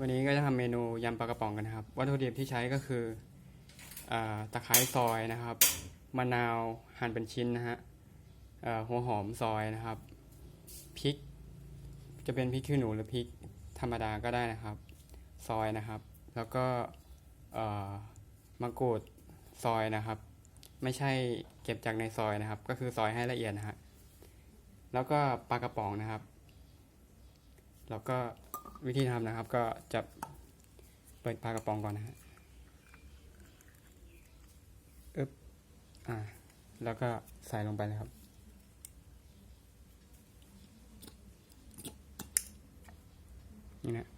วันนี้ก็จะทำเมนูยำปลากระป๋องกันนะครับ วัตถุดิบที่ใช้ก็คืออตะไคร้ซอยนะครับ มะนาวหั่นเป็นชิ้นนะฮะหัวหอมซอยนะครับ พริก จะเป็นพริกขี้หนูหรือพริกธรรมดาก็ได้นะครับ ซอยนะครับ แล้วก็มะกรูดซอยนะครับ ไม่ใช่เก็บจากในซอยนะครับ ก็คือซอยให้ละเอียดนะฮะ แล้วก็ปลากระป๋องนะครับ แล้วก็ วิธีทำนะครับก็จะเปิดปลากระป๋องก่อนนะฮะอึบอ่า แล้วก็ใส่ลงไปเลยครับ นี่นะ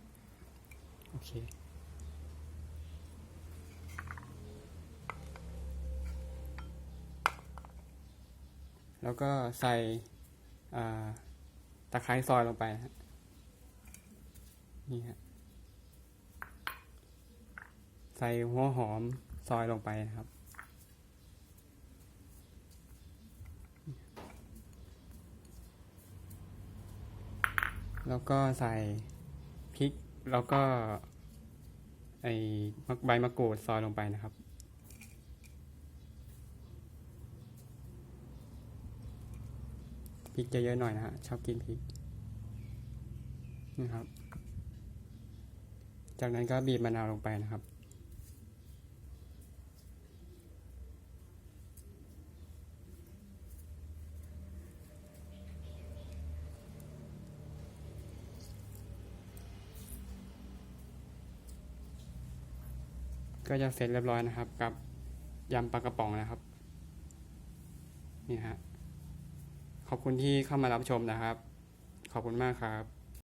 โอเคแล้วก็ใส่ตะไคร้ซอยลงไปนะฮะ นี่ฮะใส่หัวหอมซอยลงไปนะครับ แล้วก็ใส่พริก แล้วก็ ไอ้ใบมะกรูดซอยลงไปนะครับพริกจะเยอะหน่อยนะฮะชอบกินพริกนะครับ จากนั้นก็บีบมะนาวลงไปนะครับ ก็จะเสร็จเรียบร้อยนะครับ กับยำปลากระป๋องนะครับ นี่ฮะ ขอบคุณที่เข้ามารับชมนะครับ ขอบคุณมากครับ